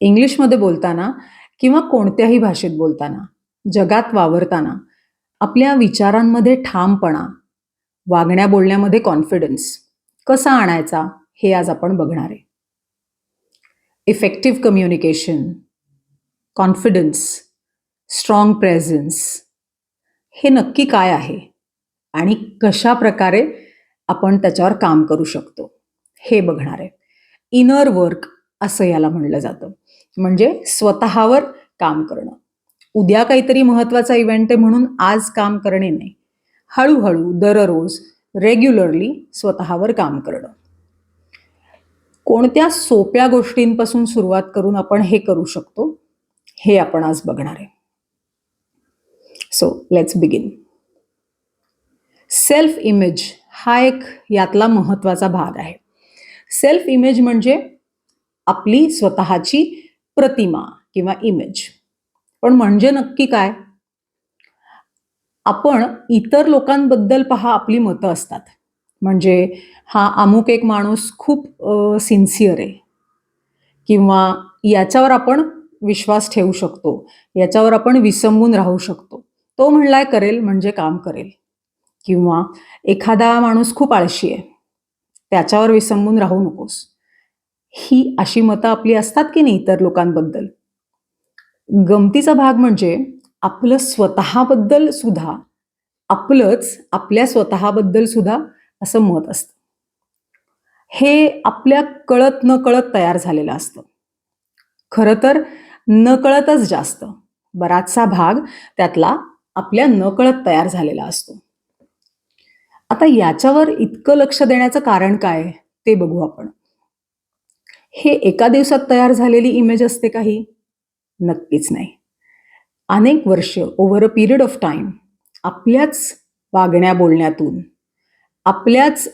इंग्लिशमध्ये बोलताना किंवा कोणत्याही भाषेत बोलताना जगात वावरताना आपल्या विचारांमध्ये ठामपणा वागण्या बोलण्यामध्ये कॉन्फिडन्स कसा आणायचा हे आज आपण बघणार आहे. Effective communication confidence strong presence हे नक्की काय आहे आणि कशा प्रकारे आपण त्याच्यावर काम करू शकतो हे बघणार आहे. इनर वर्क असं याला म्हणलं जातं. म्हणजे स्वतःवर काम करणं. उद्या काहीतरी महत्त्वाचा इव्हेंट आहे म्हणून आज काम करणे नाही. हळूहळू दररोज रेग्युलरली स्वतःवर काम करणं. कोणत्या सोप्या गोष्टींपासून सुरुवात करून आपण हे करू शकतो हे आपण आज बघणार आहे. So let's begin self image हा एक यातला महत्त्वाचा भाग आहे. सेल्फ इमेज म्हणजे आपली स्वतःची प्रतिमा किंवा इमेज पण म्हणजे नक्की काय? आपण इतर लोकांबद्दल पहा आपली मतं असतात. म्हणजे हा अमुक एक माणूस खूप सिन्सिअर आहे. किंवा याच्यावर आपण विश्वास ठेवू शकतो. याच्यावर आपण विसंबून राहू शकतो. तो म्हणलाय करेल म्हणजे काम करेल. किंवा एखादा माणूस खूप आळशी आहे. त्याच्यावर विसंबून राहू नकोस. ही अशी मतं आपली असतात की नाही इतर लोकांबद्दल? गमतीचा भाग म्हणजे आपलं स्वतःबद्दल सुद्धा आपलंच आपल्या स्वतःबद्दल सुद्धा असं मत असतं. हे आपल्या कळत न कळत तयार झालेलं असतं. खरं तर न कळतच जास्त. बराचसा भाग त्यातला आपल्या न कळत तयार झालेला असतो. आता याच्यावर इतकं लक्ष देण्याचं कारण काय ते बघू आपण. हे एका दिवसात तयार झालेली इमेज असते काही नक्कीच नाही. अनेक वर्ष over a period of time आपल्याच वागण्या बोलण्यातून आपल्याच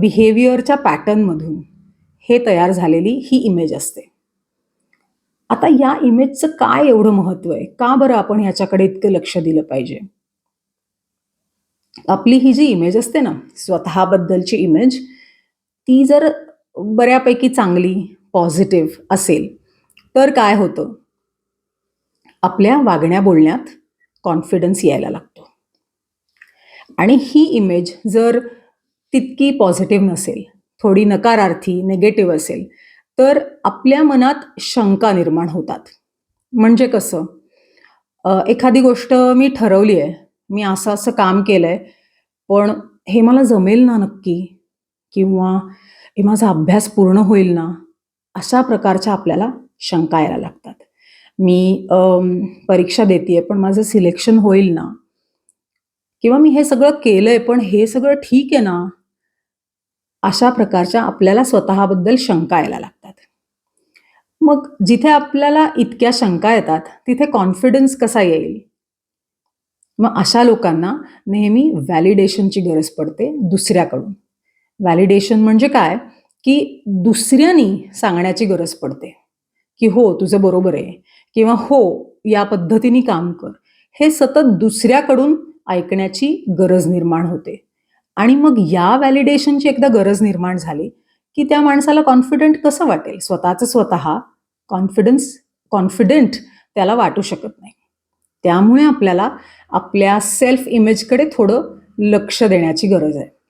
बिहेवियरच्या पॅटर्नमधून हे तयार झालेली ही इमेज असते. आता या इमेजचं काय एवढं महत्त्व आहे? का बरं आपण ह्याच्याकडे इतकं लक्ष दिलं पाहिजे? आपली ही जी इमेज असते ना स्वतःबद्दलची इमेज ती जर बऱ्यापैकी चांगली पॉझिटिव्ह असेल. तर काय होतं? आपल्या वागण्या बोलण्यात कॉन्फिडन्स यायला लागतो. आणि ही इमेज जर तितकी पॉझिटिव्ह नसेल थोडी नकारार्थी निगेटिव्ह असेल तर आपल्या मनात शंका निर्माण होतात. म्हणजे कसं? एखादी गोष्ट मी ठरवली आहे मी असं असं काम केलं आहे पण हे मला जमेल ना नक्की? किंवा हे माझा अभ्यास पूर्ण होईल ना अशा प्रकारच्या आपल्याला शंका यायला लागतात. मी परीक्षा देते पण माझं सिलेक्शन होईल ना किंवा मी हे सगळं केलंय पण हे सगळं ठीक आहे ना अशा प्रकारच्या आपल्याला स्वतःबद्दल शंका यायला लागतात. मग जिथे आपल्याला इतक्या शंका येतात तिथे कॉन्फिडन्स कसा येईल? मग अशा लोकांना नेहमी व्हॅलिडेशनची गरज पडते दुसऱ्याकडून. व्हॅलिडेशन म्हणजे काय? की दुसऱ्यानी सांगण्याची गरज पडते. की हो तुझं बरोबर आहे. किंवा हो या पद्धतीने काम कर. हे सतत दुसऱ्याकडून ऐकण्याची गरज निर्माण होते. आणि मग या व्हॅलिडेशनची एकदा गरज निर्माण झाली की त्या माणसाला कॉन्फिडंट कसं वाटेल? स्वतःचं स्वतः कॉन्फिडन्स कॉन्फिडंट त्याला वाटू शकत नाही. त्यामुळे आपल्याला आपल्या सेल्फ इमेजकडे थोडं लक्ष देण्याची गरज आहे.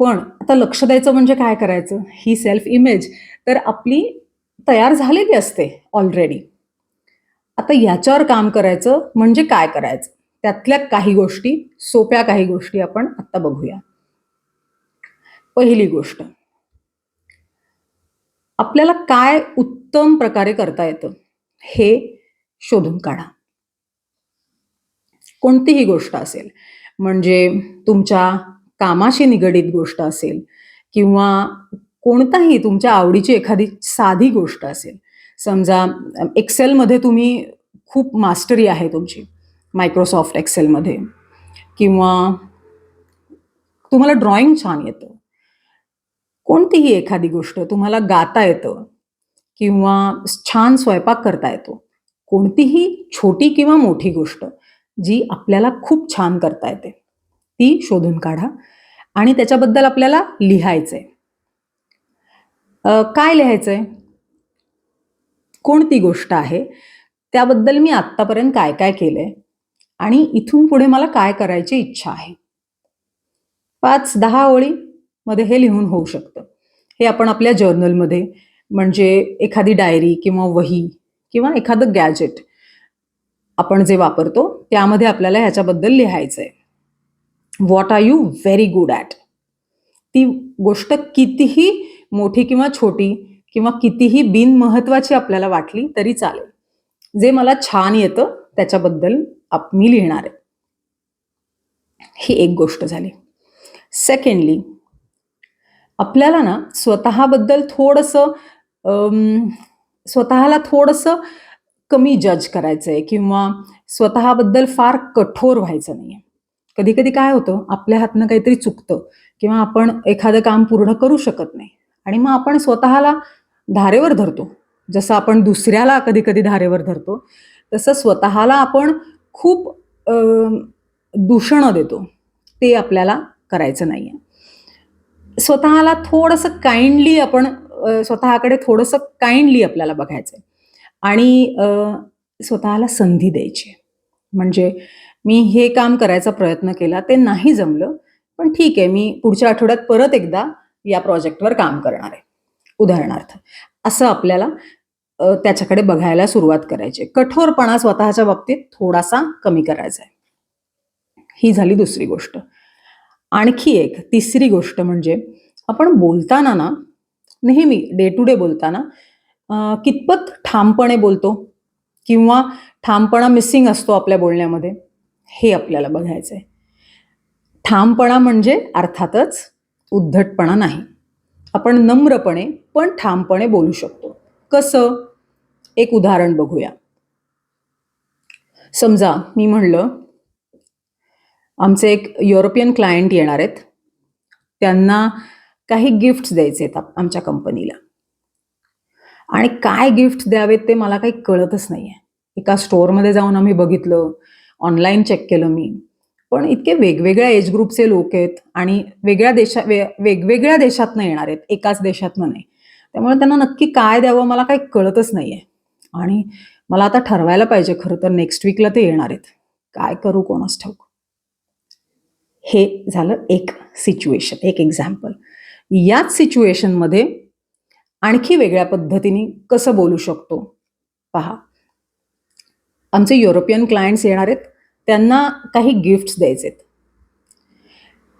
पण आता लक्ष द्यायचं म्हणजे काय करायचं? ही सेल्फ इमेज तर आपली तयार झालेली असते ऑलरेडी आता याच्यावर काम करायचं म्हणजे काय करायचं? त्यातल्या काही गोष्टी सोप्या काही गोष्टी आपण आता बघूया. पहिली गोष्ट. आपल्याला काय उत्तम प्रकारे करता येतं हे शोधून काढा. कोणतीही गोष्ट असेल म्हणजे तुमच्या कामाशी निगडीत गोष्ट असेल किंवा कोणताही तुमच्या आवडीची एखादी साधी गोष्ट असेल. समजा एक्सेलमध्ये तुम्ही खूप मास्टरी आहे तुमची मायक्रोसॉफ्ट एक्सेलमध्ये. किंवा तुम्हाला ड्रॉइंग छान येतं. कोणतीही एखादी गोष्ट तुम्हाला गाता येतं किंवा छान स्वयंपाक करता येतो. कोणतीही छोटी किंवा मोठी गोष्ट जी आपल्याला खूप छान करता येते. ती शोधून काढा. आणि त्याच्याबद्दल आपल्याला लिहायचंय. काय लिहायचंय? कोणती गोष्ट आहे? त्याबद्दल मी आत्तापर्यंत काय काय केलंय? आणि इथून पुढे मला काय करायची इच्छा आहे? पाच दहा ओळीमध्ये हे लिहून होऊ शकतं. हे आपण आपल्या जर्नलमध्ये म्हणजे एखादी डायरी किंवा वही किंवा एखादं गॅजेट आपण जे वापरतो त्यामध्ये आपल्याला ह्याच्याबद्दल लिहायचं आहे what are you very good at ती गोष्ट कितीही मोठी किंवा छोटी किंवा कितीही बिनमहत्वाची आपल्याला वाटली तरी चालेल. जे मला छान येतं त्याच्याबद्दल आप मी लिहिणार आहे. ही एक गोष्ट झाली. सेकंडली आपल्याला ना स्वतःबद्दल थोडंसं स्वतःला थोडंसं कमी जज करायचं आहे किंवा स्वतःबद्दल फार कठोर व्हायचं नाही आहे कधी कधी काय होतं आपल्या हातनं काहीतरी चुकतं किंवा आपण एखादं काम पूर्ण करू शकत नाही. आणि मग आपण स्वतःला धारेवर धरतो. जसं आपण दुसऱ्याला कधी कधी धारेवर धरतो तसं स्वतःला आपण खूप दूषणं देतो. ते आपल्याला करायचं नाही आहे स्वतःला थोडंसं काइंडली आपण स्वतःकडे थोडंसं काइंडली आपल्याला बघायचं आहे आणि स्वतःला संधी द्यायची म्हणजे मी हे काम करायचा प्रयत्न केला ते नाही जमलं पण ठीक आहे मी पुढच्या आठवड्यात परत एकदा या प्रोजेक्टवर काम करणार आहे. उदाहरणार्थ असं आपल्याला त्याच्याकडे बघायला सुरुवात करायची कठोरपणा स्वतःच्या बाबतीत थोडासा कमी करायचा आहे. ही झाली दुसरी गोष्ट. आणखी एक तिसरी गोष्ट म्हणजे आपण बोलताना ना नेहमी डे टू डे बोलताना कितपत ठामपणे बोलतो? किंवा ठामपणा मिसिंग असतो आपल्या बोलण्यामध्ये? हे आपल्याला बघायचं आहे ठामपणा म्हणजे अर्थातच उद्धटपणा नाही. आपण नम्रपणे पण ठामपणे बोलू शकतो. कसं? एक उदाहरण बघूया. समजा मी म्हणलं आमचे एक युरोपियन क्लायंट येणार आहेत. त्यांना काही गिफ्ट्स द्यायचे आहेत आमच्या कंपनीला आणि काय गिफ्ट द्यावेत ते मला काही कळतच नाही आहे एका स्टोअरमध्ये जाऊन आम्ही बघितलं. ऑनलाईन चेक केलं मी. पण इतके वेगवेगळ्या एज ग्रुपचे लोक आहेत आणि वेगळ्या देशा वे वेगवेगळ्या देशातनं येणार आहेत एकाच देशातनं नाही. त्यामुळे त्यांना नक्की काय द्यावं मला काही कळतच नाही आहे आणि मला आता ठरवायला पाहिजे खरं तर नेक्स्ट वीकला ते येणार आहेत. काय करू कोणास ठाऊक. हे झालं एक सिच्युएशन एक एक्झाम्पल याच सिच्युएशनमध्ये आणखी वेगळ्या पद्धतीने कसं बोलू शकतो? पहा. आमचे युरोपियन क्लायंट्स येणार आहेत. त्यांना काही गिफ्ट्स द्यायचे आहेत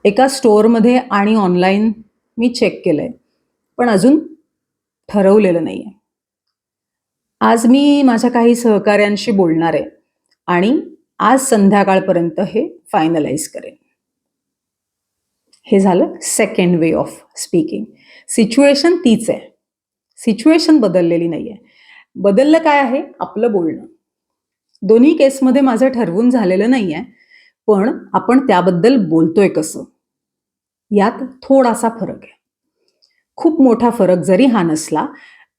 एका स्टोअरमध्ये आणि ऑनलाईन मी चेक केलं आहे पण अजून ठरवलेलं नाही आहे आज मी माझ्या काही सहकाऱ्यांशी बोलणार आहे आणि आज संध्याकाळपर्यंत हे फायनलाइज करेन. हे झालं second way of speaking situation तीच आहे. सिच्युएशन बदललेली नाही आहे बदललं काय आहे? आपलं बोलणं. दोन्ही केसमध्ये माझं ठरवून झालेलं नाही आहे पण आपण त्याबद्दल बोलतोय कसं? यात थोडासा फरक आहे. खूप मोठा फरक जरी हा नसला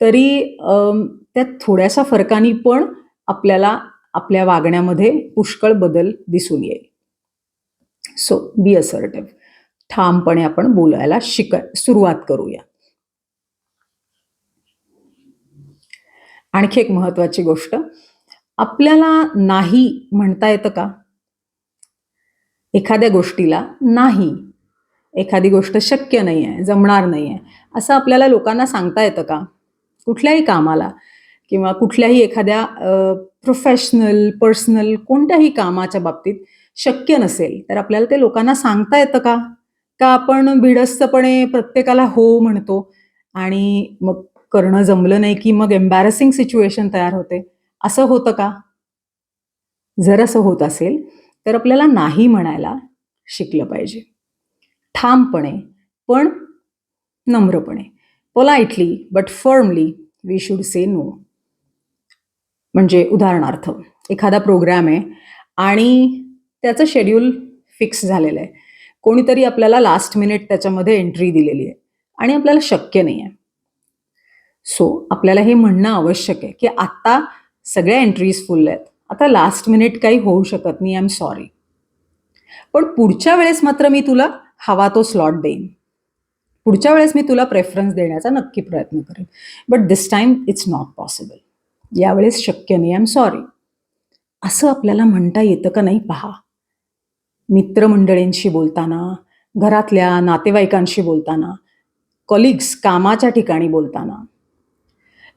तरी त्या थोड्याशा फरकाने पण आपल्याला आपल्या वागण्यामध्ये पुष्कळ बदल दिसून येईल. सो बी असर्टिव्ह ठामपणे आपण बोलायला शिक सुरुवात करूया. आणखी एक महत्वाची गोष्ट आपल्याला नाही म्हणता येतं का? एखाद्या गोष्टीला नाही. एखादी गोष्ट शक्य नाही आहे जमणार नाही आहे असं आपल्याला लोकांना सांगता येतं का? कुठल्याही कामाला किंवा कुठल्याही एखाद्या प्रोफेशनल पर्सनल कोणत्याही कामाच्या बाबतीत शक्य नसेल तर आपल्याला ते लोकांना सांगता येतं का? का आपण भिडस्तपणे प्रत्येकाला हो म्हणतो आणि मग करणं जमलं नाही की मग एम्बॅरसिंग सिच्युएशन तयार होते? असं होतं का? जर असं होत असेल तर आपल्याला नाही म्हणायला शिकलं पाहिजे. ठामपणे पण नम्रपणे. Politely but firmly we should say no म्हणजे उदाहरणार्थ एखादा प्रोग्राम आहे आणि त्याचं शेड्यूल फिक्स झालेलं आहे. कोणीतरी आपल्याला लास्ट मिनिट त्याच्यामध्ये एंट्री दिलेली आहे आणि आपल्याला शक्य नाही आहे सो आपल्याला हे म्हणणं आवश्यक आहे की आत्ता सगळ्या एंट्रीज फुल आहेत. आता लास्ट मिनिट काही होऊ शकत नाही आय एम सॉरी पण पुढच्या वेळेस मात्र मी तुला हवा तो स्लॉट देईन. पुढच्या वेळेस मी तुला प्रेफरन्स देण्याचा नक्की प्रयत्न करेन. But this time it's not possible यावेळेस शक्य नाही आय एम सॉरी असं आपल्याला म्हणता येतं का नाही पहा. मित्रमंडळींशी बोलताना घरातल्या नातेवाईकांशी बोलताना कलिग्स कामाच्या ठिकाणी बोलताना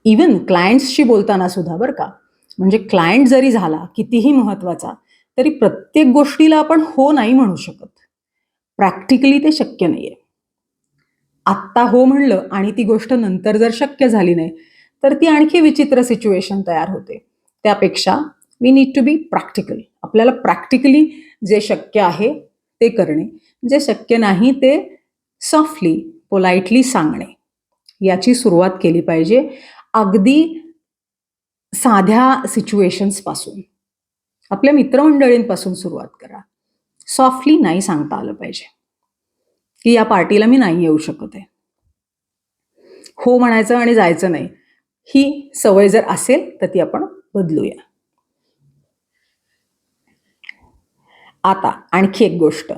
इवन क्लायंट्सशी बोलताना सुद्धा बरं का. म्हणजे क्लायंट जरी झाला कितीही महत्त्वाचा तरी प्रत्येक गोष्टीला आपण हो नाही म्हणू शकत. प्रॅक्टिकली ते शक्य नाही आहे आत्ता हो म्हणलं आणि ती गोष्ट नंतर जर शक्य झाली नाही तर ती आणखी विचित्र सिच्युएशन तयार होते. त्यापेक्षा we need to be practical आपल्याला प्रॅक्टिकली जे शक्य आहे ते करणे. जे शक्य नाही ते सॉफ्टली पोलाइटली सांगणे. याची सुरुवात केली पाहिजे. अगदी साध्या सिच्युएशन्सपासून आपल्या मित्रमंडळींपासून सुरुवात करा. सॉफ्टली नाही सांगता आलं पाहिजे. की या पार्टीला मी नाही येऊ शकत आहे. हो म्हणायचं आणि जायचं नाही. ही सवय जर असेल तर ती आपण बदलूया. आता आणखी एक गोष्ट.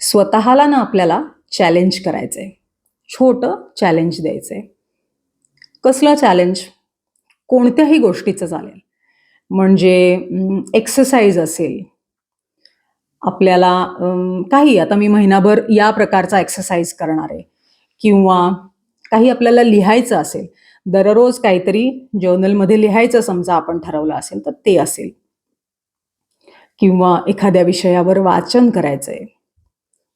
स्वतःला ना आपल्याला चॅलेंज करायचंय. छोटं चॅलेंज द्यायचं आहे कसलं चॅलेंज कोणत्याही गोष्टीचं चालेल. म्हणजे एक्सरसाइज असेल. आपल्याला काही आता मी महिनाभर या प्रकारचा एक्सरसाइज करणार आहे. किंवा काही आपल्याला लिहायचं असेल. दररोज काहीतरी जर्नलमध्ये लिहायचं समजा आपण ठरवलं असेल तर ते असेल. किंवा एखाद्या विषयावर वाचन करायचं आहे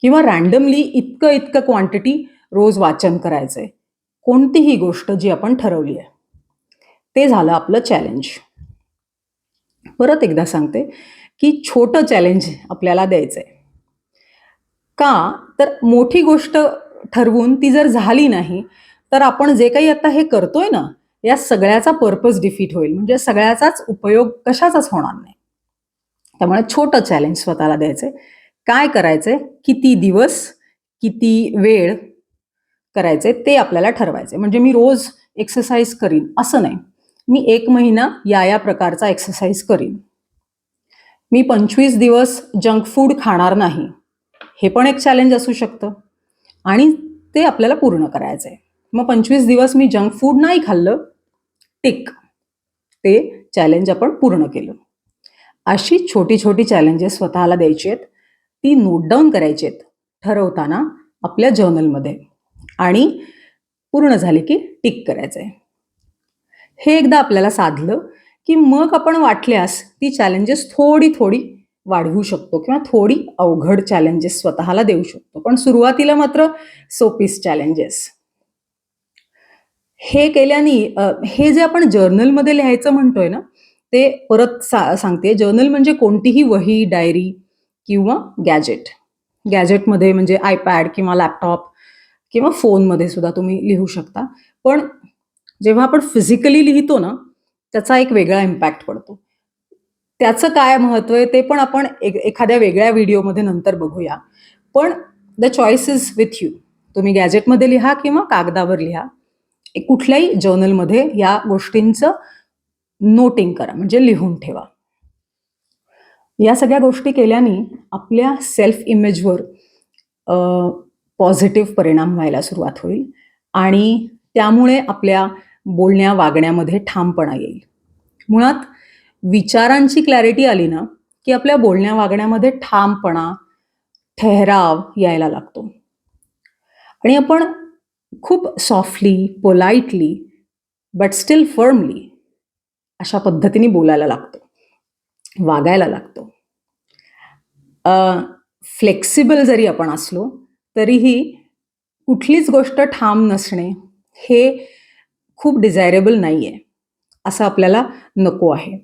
किंवा रँडमली इतकं इतकं क्वांटिटी रोज वाचन करायचं आहे कोणतीही गोष्ट जी आपण ठरवली आहे ते झालं आपलं चॅलेंज परत एकदा सांगते की छोटं चॅलेंज आपल्याला द्यायचं आहे का? तर मोठी गोष्ट ठरवून ती जर झाली नाही तर आपण जे काही आता हे करतोय ना या सगळ्याचा पर्पज डिफीट होईल. म्हणजे सगळ्याचाच उपयोग कशाचाच होणार नाही. त्यामुळे छोटं चॅलेंज स्वतःला द्यायचंय. काय करायचंय? किती दिवस किती वेळ करायचे ते आपल्याला ठरवायचे. म्हणजे मी रोज एक्सरसाइज करीन असं नाही. मी एक महिना या या प्रकारचा एक्सरसाइज करीन. मी पंचवीस दिवस जंक फूड खाणार नाही. हे पण एक चॅलेंज असू शकतं. आणि ते आपल्याला पूर्ण करायचं आहे मग पंचवीस दिवस मी जंक फूड नाही खाल्लं टिक. ते चॅलेंज आपण पूर्ण केलं. अशी छोटी छोटी चॅलेंजेस स्वतःला द्यायची आहेत. ती नोट डाऊन करायची आहेत. ठरवताना आपल्या जर्नलमध्ये आणि पूर्ण झाले की टिक करायचं आहे हे एकदा आपल्याला साधलं की मग आपण वाटल्यास ती चॅलेंजेस थोडी थोडी वाढवू शकतो किंवा थोडी अवघड चॅलेंजेस स्वतःला देऊ शकतो. पण सुरुवातीला मात्र सोपीस चॅलेंजेस हे केल्याने हे जे आपण जर्नलमध्ये लिहायचं म्हणतोय ना ते परत सा सांगते. जर्नल म्हणजे कोणतीही वही डायरी किंवा गॅजेट गॅजेटमध्ये म्हणजे आयपॅड किंवा लॅपटॉप किंवा फोनमध्ये सुद्धा तुम्ही लिहू शकता. पण जेव्हा आपण फिजिकली लिहितो ना त्याचा एक वेगळा इम्पॅक्ट पडतो. त्याचं काय महत्त्व आहे ते पण आपण एक एखाद्या वेगळ्या व्हिडिओमध्ये नंतर बघूया. पण the choice is with you तुम्ही गॅजेटमध्ये लिहा किंवा कागदावर लिहा. कुठल्याही जर्नलमध्ये या गोष्टींचं नोटिंग करा म्हणजे लिहून ठेवा. या सगळ्या गोष्टी केल्याने आपल्या सेल्फ इमेजवर पॉझिटिव्ह परिणाम व्हायला सुरुवात होईल आणि त्यामुळे आपल्या बोलण्या वागण्यामध्ये ठामपणा येईल. मुळात विचारांची क्लॅरिटी आली ना की आपल्या बोलण्या वागण्यामध्ये ठामपणा ठहराव यायला लागतो. आणि आपण खूप softly politely but still firmly अशा पद्धतीने बोलायला लागतो. वागायला लागतो. फ्लेक्सिबल जरी आपण असलो तरीही कुठलीच गोष्ट ठाम नसणे हे खूप डिझायरेबल नाही आहे असं आपल्याला नको आहे.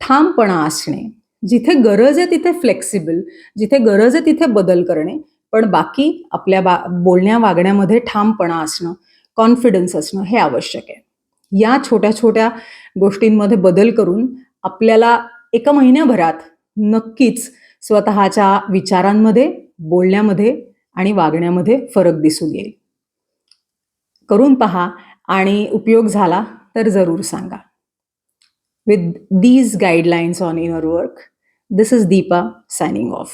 ठामपणा असणे जिथे गरज आहे तिथे फ्लेक्सिबल जिथे गरज आहे तिथे बदल करणे पण बाकी आपल्या बा बोलण्या वागण्यामध्ये ठामपणा असणं कॉन्फिडन्स असणं हे आवश्यक आहे. या छोट्या छोट्या गोष्टींमध्ये बदल करून आपल्याला एका महिन्याभरात नक्कीच स्वतःच्या विचारांमध्ये बोलण्यामध्ये आणि वागण्यामध्ये फरक दिसून येईल. करून पहा आणि उपयोग झाला तर जरूर सांगा. With these guidelines on inner work this is Deepa signing off